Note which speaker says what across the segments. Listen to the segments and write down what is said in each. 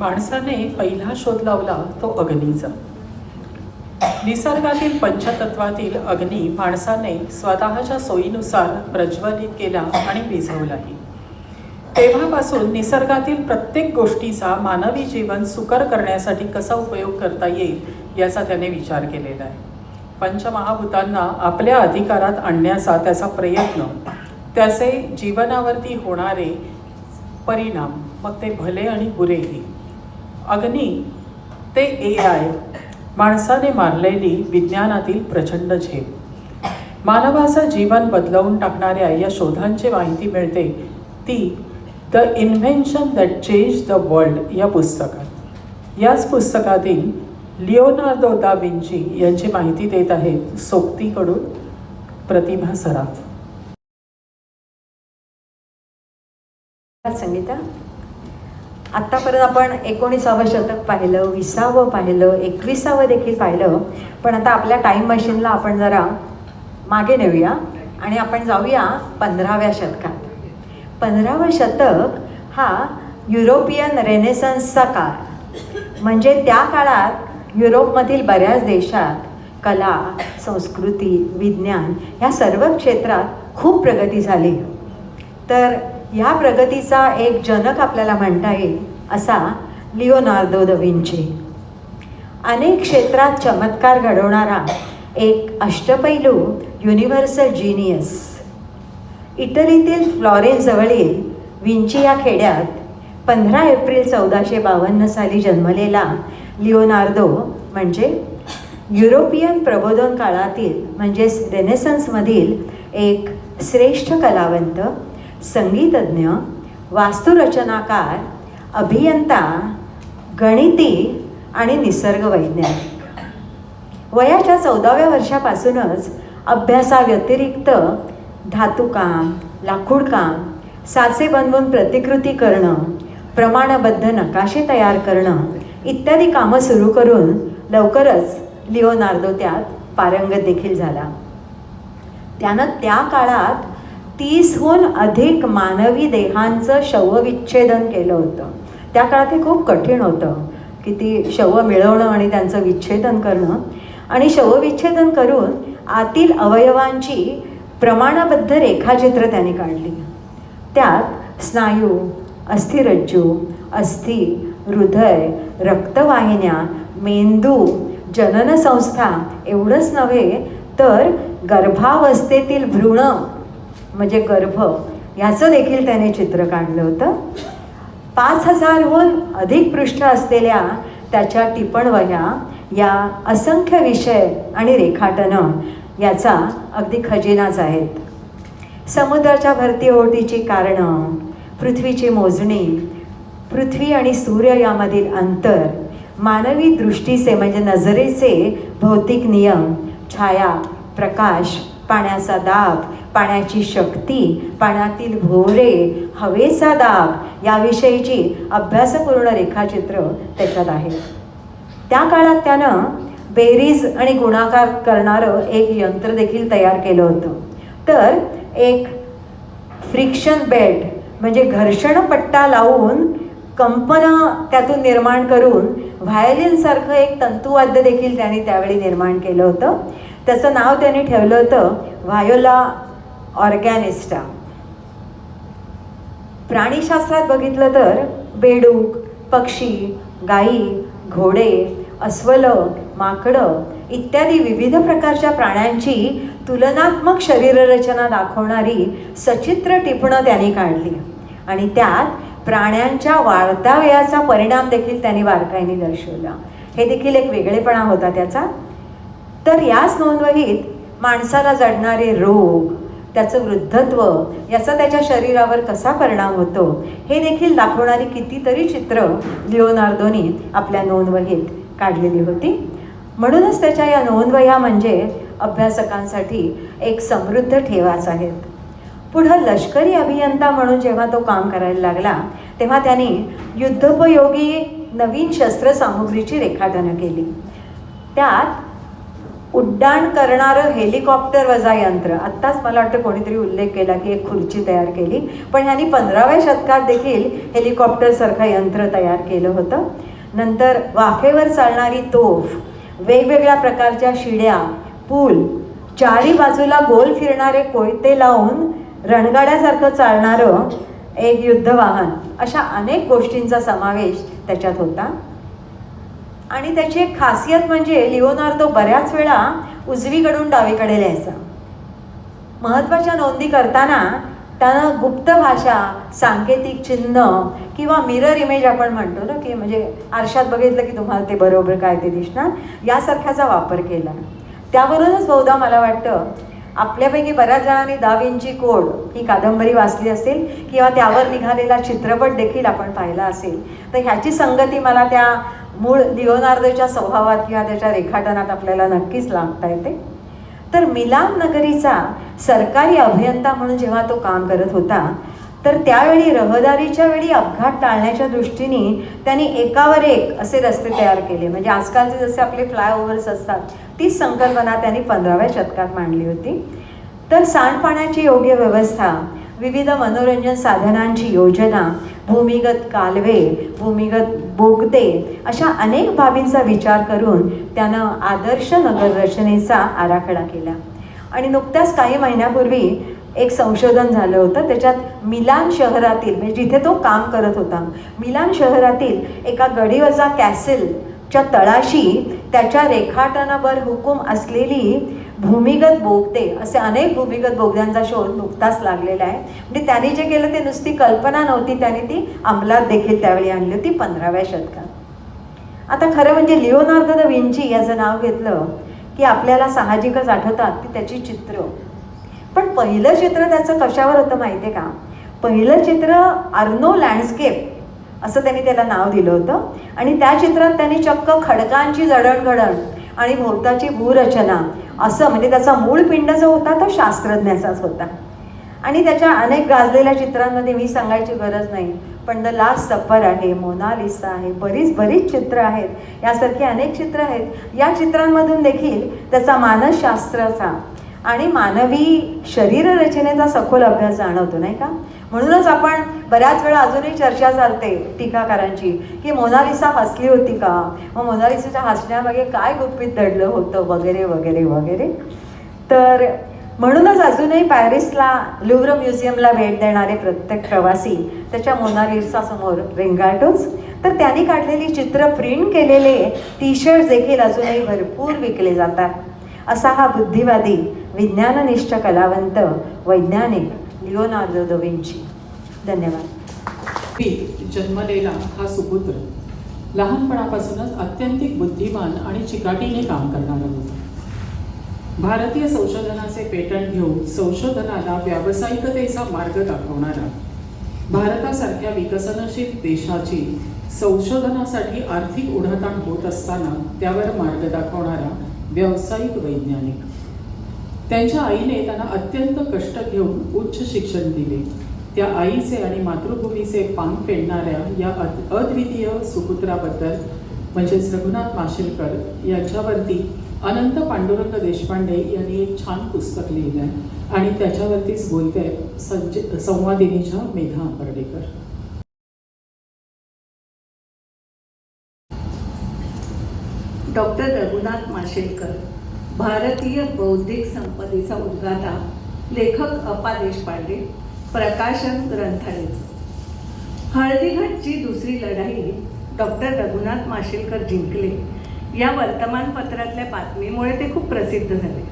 Speaker 1: माणसाने पहिला शोध लावला तो अग्नीचा. निसर्गातील पंचतत्वातील अग्नी माणसाने स्वतःच्या सोयीनुसार प्रज्वलित केला आणि विझवलाही तेव्हापासून निसर्गातील प्रत्येक गोष्टीचा मानवी जीवन सुकर करण्यासाठी कसा उपयोग करता येईल याचा त्याने विचार केलेला आहे. पंचमहाभूतांना आपल्या अधिकारात आणण्याचा त्याचा प्रयत्न त्याचे जीवनावरती होणारे परिणाम मग ते भले आणि बुरेही अग्नी ते ए आय माणसाने मारलेली विज्ञानातील प्रचंड झेप. मानवाचं जीवन बदलवून टाकणाऱ्या या शोधांची माहिती मिळते ती the invention that change the world या पुस्तकात. याच पुस्तकातील लिओनार्दो दा विंची यांची माहिती देत आहेत सोबतीकडून प्रतिभा सराफ.
Speaker 2: संगीता आत्तापर्यंत आपण एकोणीसावं शतक पाहिलं विसावं पाहिलं एकविसावं देखील पाहिलं. पण आता आपल्या टाईम मशीनला आपण जरा मागे नेऊया आणि आपण जाऊया पंधराव्या शतकात. पंधरावं शतक हा युरोपियन रेनेसन्सचा काळ. म्हणजे त्या काळात युरोपमधील बऱ्याच देशात कला संस्कृती विज्ञान ह्या सर्व क्षेत्रात खूप प्रगती झाली. तर ह्या प्रगतीचा एक जनक आपल्याला म्हणता येईल असा लिओनार्दो द विंची. अनेक क्षेत्रात चमत्कार घडवणारा एक अष्टपैलू युनिव्हर्सल जिनियस इटलीतील फ्लॉरेन्सजवळील विंची या खेड्यात पंधरा एप्रिल चौदाशे बावन्न साली जन्मलेला लिओनार्दो म्हणजे युरोपियन प्रबोधन काळातील म्हणजेच रेनेसन्समधील एक श्रेष्ठ कलावंत संगीतज्ञ वास्तुरचनाकार अभियंता गणिती आणि निसर्गवैज्ञानिक. वयाच्या चौदाव्या वर्षापासूनच अभ्यासाव्यतिरिक्त धातुकाम लाकूडकाम साचे बनवून प्रतिकृती करणं प्रमाणबद्ध नकाशे तयार करणं इत्यादी कामं सुरू करून लवकरच लिओनार्दो त्यात पारंगत देखील झाला. त्यानं त्या काळात तीसहून अधिक मानवी देहांचं शवविच्छेदन केलं होतं. त्या काळात हे खूप कठीण होतं की ती शव मिळवणं आणि त्यांचं विच्छेदन करणं. आणि शवविच्छेदन करून आतील अवयवांची प्रमाणबद्ध रेखाचित्र त्यांनी काढली. त्यात स्नायू अस्थिरज्जू अस्थि हृदय रक्तवाहिन्या मेंदू जननसंस्था एवढंच नव्हे तर गर्भावस्थेतील भ्रूण म्हणजे गर्भ याचं देखील त्याने चित्र काढलं होतं. पाच हजारहून अधिक पृष्ठ असलेल्या त्याच्या टिपणवह्या या असंख्य विषय आणि रेखाटनं याचा अगदी खजिनाच आहेत. समुद्राच्या भरतीओटीची कारणं पृथ्वीची मोजणी पृथ्वी आणि सूर्य यामधील अंतर मानवी दृष्टीचे म्हणजे नजरेचे भौतिक नियम छाया प्रकाश पाण्याचा दाब पाण्याची शक्ती पाण्यातील भोवरे हवेचा दाब याविषयीची अभ्यासपूर्ण रेखाचित्र त्याच्यात आहे. त्या काळात त्यानं बेरीज आणि गुणाकार करणारं एक यंत्र देखील तयार केलं होतं. तर एक फ्रिक्शन बेल्ट म्हणजे घर्षणपट्टा लावून कंपनं त्यातून निर्माण करून व्हायोलिनसारखं एक तंतुवाद्य देखील त्यांनी त्यावेळी निर्माण केलं होतं. त्याचं नाव त्यांनी ठेवलं होतं व्हायोला ऑर्गॅनिस्टा. प्राणीशास्त्रात बघितलं तर बेडूक पक्षी गायी घोडे अस्वल माकडं इत्यादी विविध प्रकारच्या प्राण्यांची तुलनात्मक शरीररचना दाखवणारी सचित्र टिपणं त्यांनी काढली. आणि त्यात प्राण्यांच्या वाढत्या वयाचा परिणाम देखील त्यांनी बारकाईने दर्शवला. हे देखील एक वेगळेपणा होता त्याचा. तर याच नोंदवहीत माणसाला जडणारे रोग त्याचं वृद्धत्व याचा त्याच्या शरीरावर कसा परिणाम होतो हे देखील दाखवणारी कितीतरी चित्र लिओनार्दोनी आपल्या नोंदवहीत काढलेली होती. म्हणूनच त्याच्या या नोंदवह्या म्हणजे अभ्यासकांसाठी एक समृद्ध ठेवाच आहेत. पुढं लष्करी अभियंता म्हणून जेव्हा तो काम करायला लागला तेव्हा त्यांनी युद्धोपयोगी नवीन शस्त्रसामुग्रीची रेखाटनं केली. त्यात उड्डाण करणारं हेलिकॉप्टर वजा यंत्र. आत्ताच मला वाटतं कोणीतरी उल्लेख केला की एक खुर्ची तयार केली. पण ह्यांनी पंधराव्या शतकात देखील हेलिकॉप्टरसारखं यंत्र तयार केलं होतं. नंतर वाफेवर चालणारी तोफ वेगवेगळ्या प्रकारच्या शिड्या पूल चारी बाजूला गोल फिरणारे कोयते लावून रणगाड्यासारखं चालणारं एक युद्धवाहन अशा अनेक गोष्टींचा समावेश त्याच्यात होता. आणि त्याची एक खासियत म्हणजे लिओनार्दो बऱ्याच वेळा उजवीकडून डावीकडे लिहायचा. महत्त्वाच्या नोंदी करताना त्यानं गुप्त भाषा सांकेतिक चिन्ह किंवा मिरर इमेज आपण म्हणतो ना की म्हणजे आरशात बघितलं की तुम्हाला ते बरोबर काय ते दिसणार यासारख्याचा वापर केला. त्यावरूनच बहुधा मला वाटतं आपल्यापैकी बऱ्याच जणांनी दाविंची कोड ही कादंबरी वाचली असेल किंवा त्यावर निघालेला चित्रपट देखील आपण पाहिला असेल. तर ह्याची संगती मला त्या मूळ लिओनार्दोच्या स्वभावात किंवा त्याच्या रेखाटनात आपल्याला नक्कीच लागता येते. तर मिलान नगरीचा सरकारी अभियंता म्हणून जेव्हा तो काम करत होता तर त्यावेळी रहदारीच्या वेळी अपघात टाळण्याच्या दृष्टीने त्यांनी एकावर एक असे रस्ते तयार केले. म्हणजे आजकालचे जसे आपले फ्लायओव्हर्स असतात तीच संकल्पना त्यांनी पंधराव्या शतकात मांडली होती. तर सांडपाण्याची योग्य व्यवस्था विविध मनोरंजन साधनांची योजना भूमिगत कालवे भूमिगत बोगदे अशा अनेक बाबींचा विचार करून त्यानं आदर्श नगर रचनेचा आराखडा केला. आणि नुकत्याच काही महिन्यापूर्वी एक संशोधन झालं होतं. त्याच्यात मिलान शहरातील म्हणजे जिथे तो काम करत होता मिलान शहरातील एका गडीवरचा कॅसेलच्या तळाशी त्याच्या रेखाटनावर हुकूम असलेली भूमिगत बोगदे असे अनेक भूमिगत बोगद्यांचा शोध नुकताच लागलेला आहे. म्हणजे त्यांनी जे केलं ते नुसती कल्पना नव्हती त्यांनी ती अंमलात देखील त्यावेळी आणली होती पंधराव्या शतकात. आता खरं म्हणजे लिओनार्दो द विंची याचं नाव घेतलं की आपल्याला साहजिकच आठवतात की त्याची चित्र. पण पहिलं चित्र त्याचं कशावर होतं माहिती आहे का? पहिलं चित्र अर्नो लँडस्केप असं त्यांनी त्याला नाव दिलं होतं. आणि त्या चित्रात त्यांनी चक्क खडकांची जडणघडण आणि भोवताची भूरचना असं म्हणजे त्याचा मूळ पिंड जो होता तो शास्त्रज्ञाचाच होता. आणि त्याच्या अनेक गाजलेल्या चित्रांमध्ये मी सांगायची गरज नाही पण द लास्ट सफर आहे मोनालिसा आहे बरीच बरीच चित्र आहेत. यासारखी अनेक चित्र आहेत. या चित्रांमधून देखील त्याचा मानसशास्त्राचा आणि मानवी शरीररचनेचा सखोल अभ्यास जाणवतो नाही का? म्हणूनच आपण बऱ्याच वेळा अजूनही चर्चा चालते टीकाकारांची की मोनालिसा हसली होती का? मग मोनालिसाच्या हसण्यामागे काय गुपित दडलं होतं? वगैरे वगैरे वगैरे. तर म्हणूनच अजूनही पॅरिसला लुव्र म्युझियमला भेट देणारे प्रत्येक प्रवासी त्याच्या मोनालिसा समोर रेंगाळतोच. तर त्यांनी काढलेली चित्र प्रिंट केलेले टी शर्ट देखील अजूनही भरपूर विकले जातात. असा हा बुद्धिवादी विज्ञाननिष्ठ कलावंत वैज्ञानिक लिओनार्दो द धन्यवाद.
Speaker 1: पी जन्मलेला हा सुपुत्र लहानपणापासूनच अत्यंतिक बुद्धिमान आणि चिकाटीने काम करणारा होता. भारतीय संशोधनाचे पेटंट घेऊन संशोधनाला व्यावसायिकतेचा मार्ग दाखवणारा भारतासारख्या विकसनशील देशाची संशोधनासाठी आर्थिक उढाताण होत असताना त्यावर मार्ग दाखवणारा व्यावसायिक वैज्ञानिक. त्यांच्या आईने त्यांना अत्यंत कष्ट घेऊन उच्च शिक्षण दिले. त्या आईचे आणि मातृभूमीचे पान फेडणाऱ्या या अद्वितीय सुपुत्राबद्दल म्हणजेच रघुनाथ माशेलकर यांच्यावरती अनंत पांडुरंग देशपांडे यांनी एक छान पुस्तक लिहिलं आहे आणि त्याच्यावरतीच बोलते संज संवादिनीच्या मेघा आंबर्डेकर
Speaker 3: डॉक्टर रघुनाथ माशेलकर भारतीय बौद्धिक संपदेचा उद्गाता लेखक अपा देशपांडे प्रकाशन ग्रंथालयाचं हळदीघटची दुसरी लढाई डॉक्टर रघुनाथ माशेलकर जिंकले. या वर्तमानपत्रातल्या बातमीमुळे ते खूप प्रसिद्ध झाले.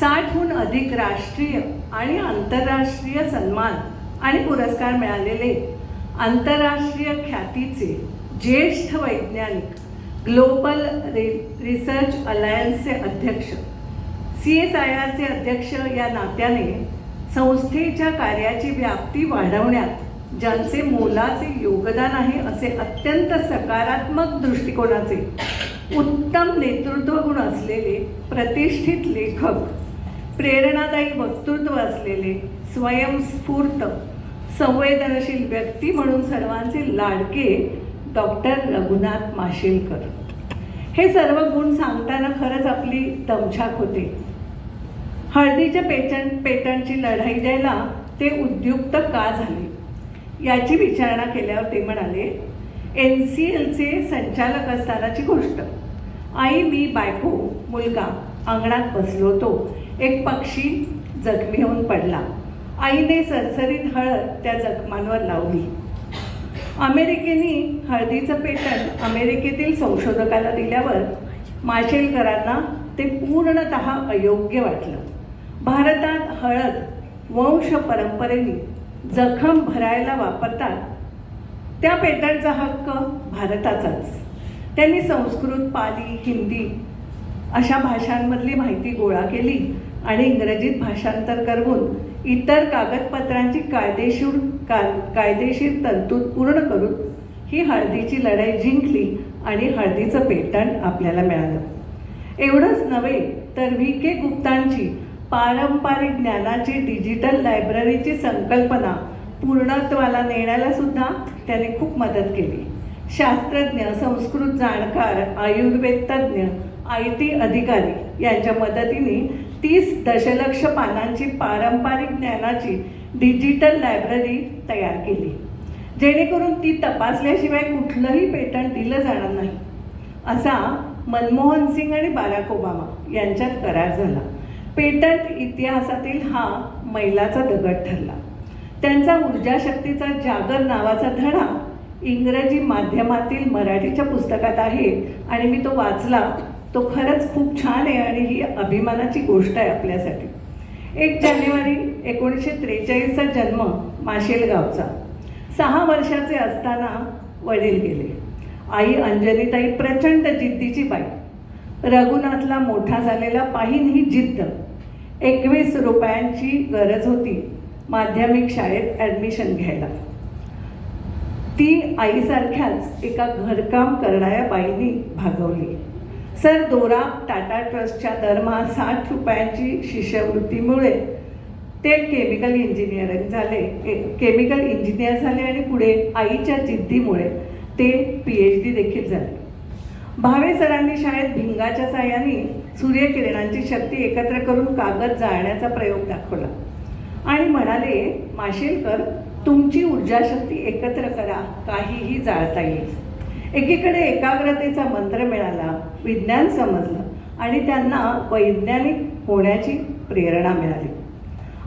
Speaker 3: साठहून अधिक राष्ट्रीय आणि आंतरराष्ट्रीय सन्मान आणि पुरस्कार मिळालेले आंतरराष्ट्रीय ख्यातीचे ज्येष्ठ वैज्ञानिक ग्लोबल रि रिसर्च अलायन्सचे अध्यक्ष. सी एस आय आरचे अध्यक्ष या नात्याने संस्थेच्या कार्याची व्याप्ती वाढवण्यात ज्यांचे मोलाचे योगदान आहे असे अत्यंत सकारात्मक दृष्टिकोनाचे उत्तम नेतृत्व गुण असलेले प्रतिष्ठित लेखक प्रेरणादायी वक्तृत्व असलेले स्वयंस्फूर्त संवेदनशील व्यक्ती म्हणून सर्वांचे लाडके डॉक्टर रघुनाथ माशेलकर. हे सर्व गुण सांगताना खरंच आपली दमछाक होते. हळदीच्या पेटंट पेटंटची लढाई द्यायला ते उद्युक्त का झाले? याची विचारणा केल्यावर ते म्हणाले एन सी एलचे संचालक असतानाची गोष्ट. आई मी बायको मुलगा अंगणात बसलो होतो. एक पक्षी जखमी होऊन पडला. आईने सरसरीत हळद त्या जखमांवर लावली. अमेरिकेने हळदीचं पेटंट अमेरिकेतील संशोधकाला दिल्यावर माशेलकरांना ते पूर्णत अयोग्य वाटलं. भारतात हळद वंश परंपरेने जखम भरायला वापरतात. त्या पेटंटचा हक्क भारताचाच. त्यांनी संस्कृत पाली हिंदी अशा भाषांमधली माहिती गोळा केली. आणि इंग्रजीत भाषांतर करून इतर कागदपत्रांची कायदेशीर का कायदेशीर तरतूद पूर्ण करून ही हळदीची लढाई जिंकली आणि हळदीचं पेटंट आपल्याला मिळालं. एवढंच नव्हे तर व्ही. के. गुप्तांची पारंपरिक ज्ञानाची डिजिटल लायब्ररीची संकल्पना पूर्णत्वाला नेण्याला सुद्धा त्याने खूप मदत केली. शास्त्रज्ञ संस्कृत जाणकार आयुर्वेद तज्ज्ञ आय. टी. अधिकारी यांच्या मदतीने तीस दशलक्ष पानांची पारंपरिक ज्ञानाची डिजिटल लायब्ररी तयार केली. जेणेकरून ती तपासल्याशिवाय कुठलंही पेटंट दिलं जाणार नाही. असा मनमोहन सिंग आणि बाराक ओबामा यांच्यात करार झाला. पेटंट इतिहासातील हा मैलाचा दगड ठरला. त्यांचा ऊर्जा शक्तीचा जागर नावाचा धडा इंग्रजी माध्यमातील मराठीच्या पुस्तकात आहे आणि मी तो वाचला तो खरंच खूप छान आहे आणि ही अभिमानाची गोष्ट आहे आपल्यासाठी. एक जानेवारी एकोणीसशे त्रेचाळीसचा जन्म माशेलगावचा. सहा वर्षाचे असताना वडील गेले. आई अंजलीताई प्रचंड जिद्दीची बाई. रघुनाथला मोठा झालेला पाहिन ही जिद्द. एकवीस रुपयांची गरज होती माध्यमिक शाळेत ॲडमिशन घ्यायला. ती आईसारख्याच एका घरकाम करणाऱ्या बाईंनी भागवली. सर दोरा टाटा ट्रस्टच्या दरमहा साठ रुपयांची शिष्यवृत्तीमुळे ते केमिकल इंजिनिअरिंग झाले. केमिकल इंजिनियर झाले आणि पुढे आईच्या जिद्दीमुळे ते पी एच डी देखील झाले. भावे सरांनी शाळेत भिंगाच्या साह्याने सूर्यकिरणांची शक्ती एकत्र करून कागद जाळण्याचा प्रयोग दाखवला. आणि म्हणाले माशेलकर तुमची ऊर्जाशक्ती एकत्र करा काहीही जाळता येईल. एकीकडे एकाग्रतेचा मंत्र मिळाला विज्ञान समजलं आणि त्यांना वैज्ञानिक होण्याची प्रेरणा मिळाली.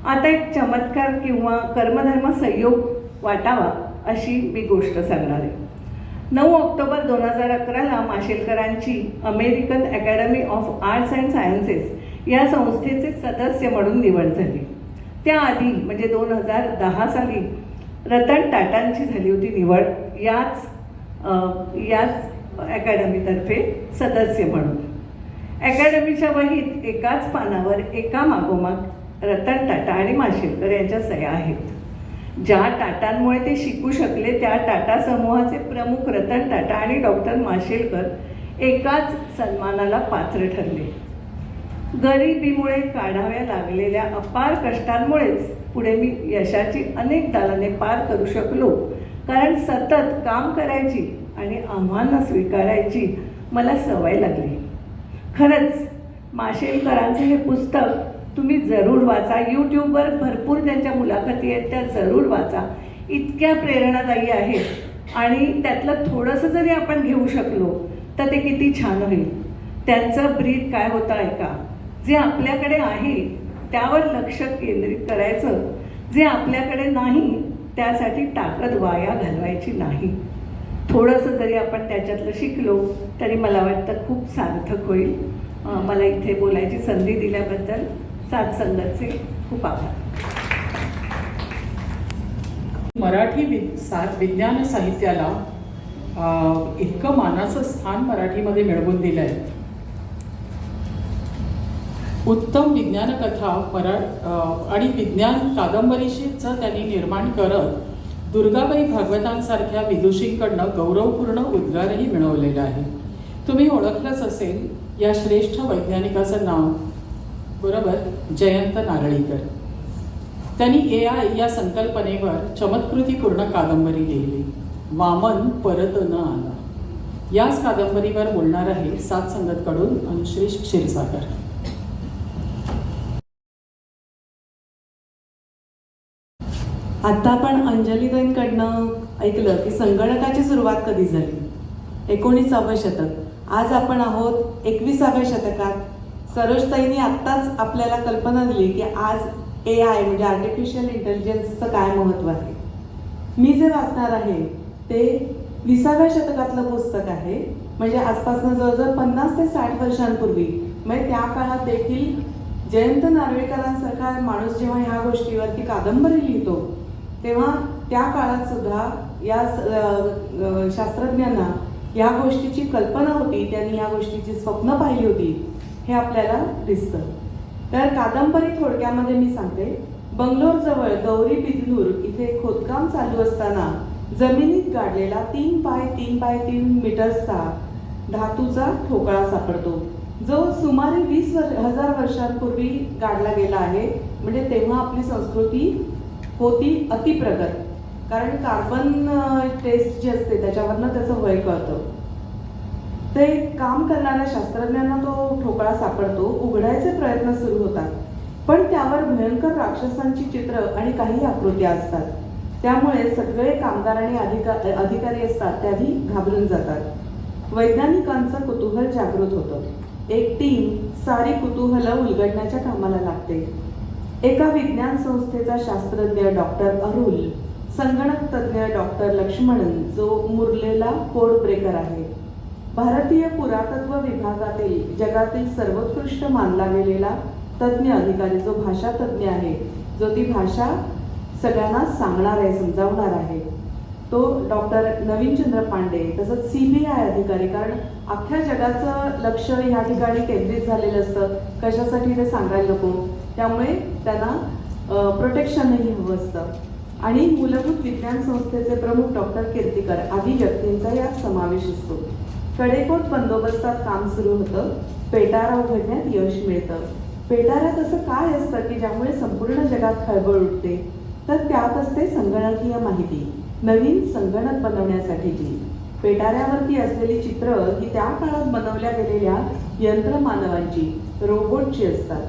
Speaker 3: आता एक चमत्कार किंवा कर्मधर्म संयोग वाटावा अशी मी गोष्ट सांगणार. आहे नऊ ऑक्टोबर दोन हजार अकराला माशेलकरांची American Academy of Arts and Sciences या संस्थेचे सदस्य म्हणून निवड झाली. त्याआधी म्हणजे दोन हजार दहा साली रतन टाटांची झाली होती निवड. याच याच अकॅडमीतर्फे सदस्य म्हणून. अकॅडमीच्या वहीत एकाच पानावर एका मागोमाग रतन टाटा आणि माशेलकर यांच्या सह्या आहेत. ज्या टाटांमुळे ते शिकू शकले त्या टाटा समूहाचे प्रमुख रतन टाटा आणि डॉक्टर माशेलकर एकाच सन्मानाला पात्र ठरले. गरिबीमुळे काढाव्या लागलेल्या अपार कष्टांमुळेच पुढे मी यशाची अनेक दालने पार करू शकलो कारण सतत काम करायची आणि आव्हानं स्वीकारायची मला सवय लागली. खरंच माशेलकरांचं हे पुस्तक तुम्ही जरूर वाचा. यूट्यूबवर भरपूर त्यांच्या मुलाखती आहेत त्या जरूर वाचा. इतक्या प्रेरणादायी आहेत. आणि त्यातलं थोडंसं जरी आपण घेऊ शकलो तर ते किती छान होईल. त्यांचं ब्रीद काय होतं ऐका. जे आपल्याकडे आहे त्यावर लक्ष केंद्रित करायचं. जे आपल्याकडे नाही त्यासाठी ताकद वाया घालवायची नाही. थोडंसं जरी आपण त्याच्यातलं शिकलो तरी मला वाटतं खूप सार्थक होईल. मला इथे बोलायची संधी दिल्याबद्दल सात संगतचे खूप आभार.
Speaker 1: मराठी वि सा विज्ञान साहित्याला इतकं मानाचं स्थान मराठीमध्ये मिळवून दिलं आहे उत्तम विज्ञानकथा मरा आणि विज्ञान कादंबरीशीचं त्यांनी निर्माण करत दुर्गाबाई भागवतांसारख्या विदुषींकडनं गौरवपूर्ण उद्गारही मिळवलेला आहे. तुम्ही ओळखलंच असेल या श्रेष्ठ वैज्ञानिकाचं नाव बरोबर जयंत नारळीकर. त्यांनी ए आय या संकल्पनेवर चमत्कृतीपूर्ण कादंबरी लिहिली. वामन परत न आला. याच कादंबरीवर बोलणार आहे सात संगतकडून अनुश्री क्षीरसागर.
Speaker 4: आता आपण अंजलीताईंकडनं ऐकलं की संगणकाची सुरुवात कधी झाली? एकोणीसावं शतक. आज आपण आहोत एकविसाव्या शतकात. सरोजताईंनी आत्ताच आपल्याला कल्पना दिली की आज ए आय म्हणजे आर्टिफिशियल इंटेलिजन्सचं काय महत्त्व आहे? मी जे वाचणार आहे ते विसाव्या शतकातलं पुस्तक आहे. म्हणजे आजपासून जवळजवळ पन्नास ते साठ वर्षांपूर्वी. म्हणजे त्या काळात देखील जयंत नार्वेकरांसारखा माणूस जेव्हा ह्या गोष्टीवरती कादंबरी लिहितो तेव्हा त्या काळात सुद्धा या स- शास्त्रज्ञांना या गोष्टीची कल्पना होती त्यांनी या गोष्टीची स्वप्न पाहिली होती हे आपल्याला दिसतं. तर कादंबरी थोडक्यामध्ये मी सांगते. बंगलोरजवळ गौरी बिदनूर इथे खोदकाम चालू असताना जमिनीत गाडलेला तीन बाय तीन बाय तीन मीटर्सचा धातूचा ठोकळा सापडतो. जो सुमारे वीस वर हजार वर्षांपूर्वी गाडला गेला आहे. म्हणजे तेव्हा आपली संस्कृती होती अतिप्रगत. कारण कार्बन टेस्ट जी असते त्याच्यावरनं त्याचं वय कळतं. ते काम करणाऱ्या शास्त्रज्ञांना तो ठोकळा सापडतो उघडायचे प्रयत्न सुरू होतात. पण त्यावर भयंकर राक्षसांची चित्र आणि काही आकृत्या असतात. त्यामुळे सगळे कामगार आणि अधिका अधिकारी असतात त्याही घाबरून जातात. वैज्ञानिकांचं कुतूहल जागृत होतं. एक टीम सारी कुतूहल उलगडण्याच्या कामाला लागते. एका विज्ञान संस्थेचा शास्त्रज्ञ डॉक्टर अरुल संगणक तज्ज्ञ डॉक्टर लक्ष्मणन जो मुरलेला कोड ब्रेकर आहे. भारतीय पुरातत्व विभागातील जगातील सर्वोत्कृष्ट मानला गेलेला तज्ज्ञ अधिकारी जो भाषा तज्ज्ञ आहे जो ती भाषा सगळ्यांना सांगणार आहे समजावणार आहे. तो डॉक्टर नवीनचंद्र पांडे तसंच सी बी आय अधिकारी कारण अख्ख्या जगाचं लक्ष ह्या ठिकाणी केंद्रित झालेलं असतं. कशासाठी ते सांगायला नको? त्यामुळे त्यांना प्रोटेक्शनही हवं असतं. आणि मूलभूत विज्ञान संस्थेचे प्रमुख डॉक्टर कीर्तीकर आदी व्यक्तींचा यात समावेश असतो. कडेकोट बंदोबस्तात काम सुरू होतं. पेटारा उघडण्यात यश मिळतं. पेटाऱ्यात असं काय असतं की ज्यामुळे संपूर्ण जगात खळबळ उठते? तर त्यात असते संगणकीय माहिती. नवीन संगणक बनवण्यासाठीची पेटाऱ्यावरती असलेली चित्र ही त्या काळात बनवल्या गेलेल्या यंत्रमानवांची रोबोटची असतात.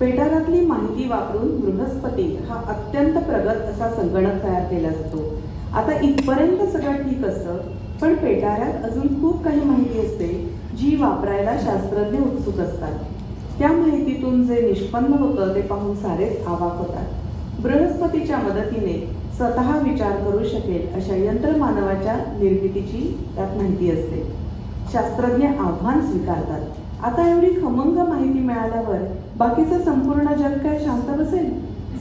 Speaker 4: पेटारातली माहिती वापरून बृहस्पती हा अत्यंत प्रगत असा संगणक तयार केला जातो. आता इथपर्यंत सगळं ठीक असतं पण पेटाऱ्यात अजून खूप काही माहिती असते जी वापरायला शास्त्रज्ञ उत्सुक असतात. त्या माहितीतून जे निष्पन्न होतं ते पाहून सारेच आवाक होतात. बृहस्पतीच्या मदतीने स्वतः विचार करू शकेल अशा यंत्रमानवाच्या निर्मितीची त्यात माहिती असते. शास्त्रज्ञ आव्हान स्वीकारतात. आता एवढी खमंग माहिती मिळाल्यावर बाकीचं संपूर्ण जग काय शांत बसेल?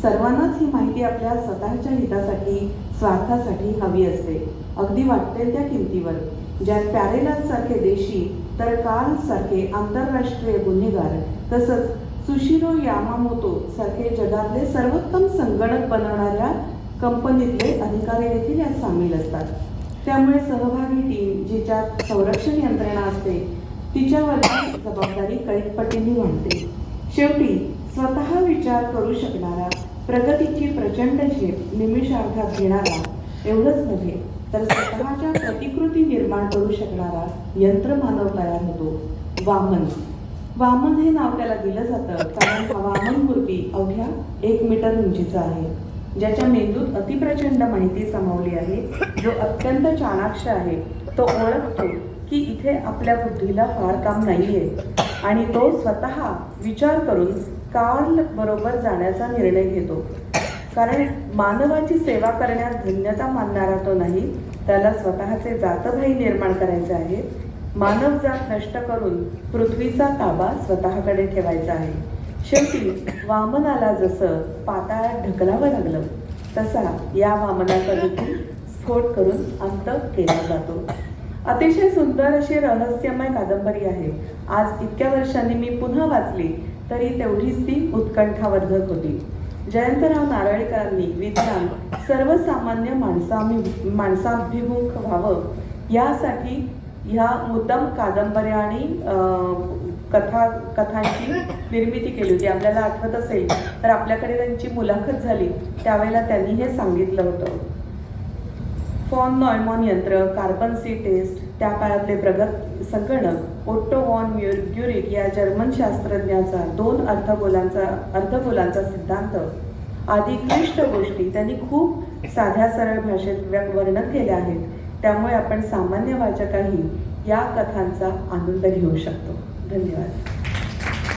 Speaker 4: सर्वांनाच ही माहिती आपल्या स्वतःच्या हितासाठी स्वार्थासाठी हवी असते. अगदी वाटते त्या किमतीवर. ज्यात प्यारेलाल सारखे देशी तर काल सारखे आंतरराष्ट्रीय गुन्हेगार तसंच सुशिरो यामामोतो सारखे जगातले सर्वोत्तम संगणक बनवणाऱ्या कंपनीतले अधिकारी देखील यात सामील असतात. त्यामुळे सहभागी टीम जिच्यात संरक्षण यंत्रणा असते तिच्यावरची जबाबदारी कैकपटीने वाढते. शेवटी स्वतः विचार करू शकणारा प्रगतीची प्रचंड झेप निमिषार्थात घेणारा एवढंच नव्हे तर स्वतःच्या प्रतिकृती निर्माण करू शकणारा यंत्रमानव तयार होतो. वामन. वामन हे नाव त्याला दिलं जातं कारण हा वामन मूर्ती अवघ्या एक मीटर उंचीचा आहे ज्याच्या मेंदूत अतिप्रचंड माहिती सामावली आहे. जो अत्यंत चाणाक्ष आहे तो ओळखतो. की इथे आपल्या बुद्धीला फार काम नाहीये. आणि तो स्वतः विचार करून कार्ल बरोबर जाण्याचा निर्णय घेतो. कारण मानवाची सेवा करण्यात धन्यता मानणारा तो नाही त्याला स्वतःचे जातभाई निर्माण करायचे आहे. मानवजात नष्ट करून पृथ्वीचा ताबा स्वतःकडे ठेवायचा आहे. शेवटी वामनाला जसं पाताळात ढकलावं लागलं तसा या वामनाचा देखील स्फोट करून अंत केला जातो. अतिशय सुंदर अशी रहस्यमय कादंबरी आहे. आज इतक्या वर्षांनी मी पुन्हा वाचली तरी तेवढीच ती उत्कंठावर्धक होती. जयंतराव नारळीकरांनी विज्ञान सर्वसामान्य माणसामि माणसाभिमुख व्हावं यासाठी ह्या मुद्दाम कादंबऱ्या आणि अं, कथा कथांची निर्मिती केली होती. आपल्याला आठवत असेल तर आपल्याकडे त्यांची मुलाखत झाली. त्यावेळेला त्यांनी हे सांगितलं होतं. फॉन नॉयमॉन यंत्र कार्बन सी टेस्ट त्या काळातले प्रगत संगणक ओट्टो वॉन म्युर ग्युरिक या जर्मन शास्त्रज्ञाचा दोन अर्धगोलांचा अर्धगोलांचा सिद्धांत. आदी क्लिष्ट गोष्टी त्यांनी खूप साध्या सरळ भाषेत वर्णन केल्या आहेत. त्यामुळे आपण सामान्य वाचकही या कथांचा आनंद घेऊ शकतो. धन्यवाद.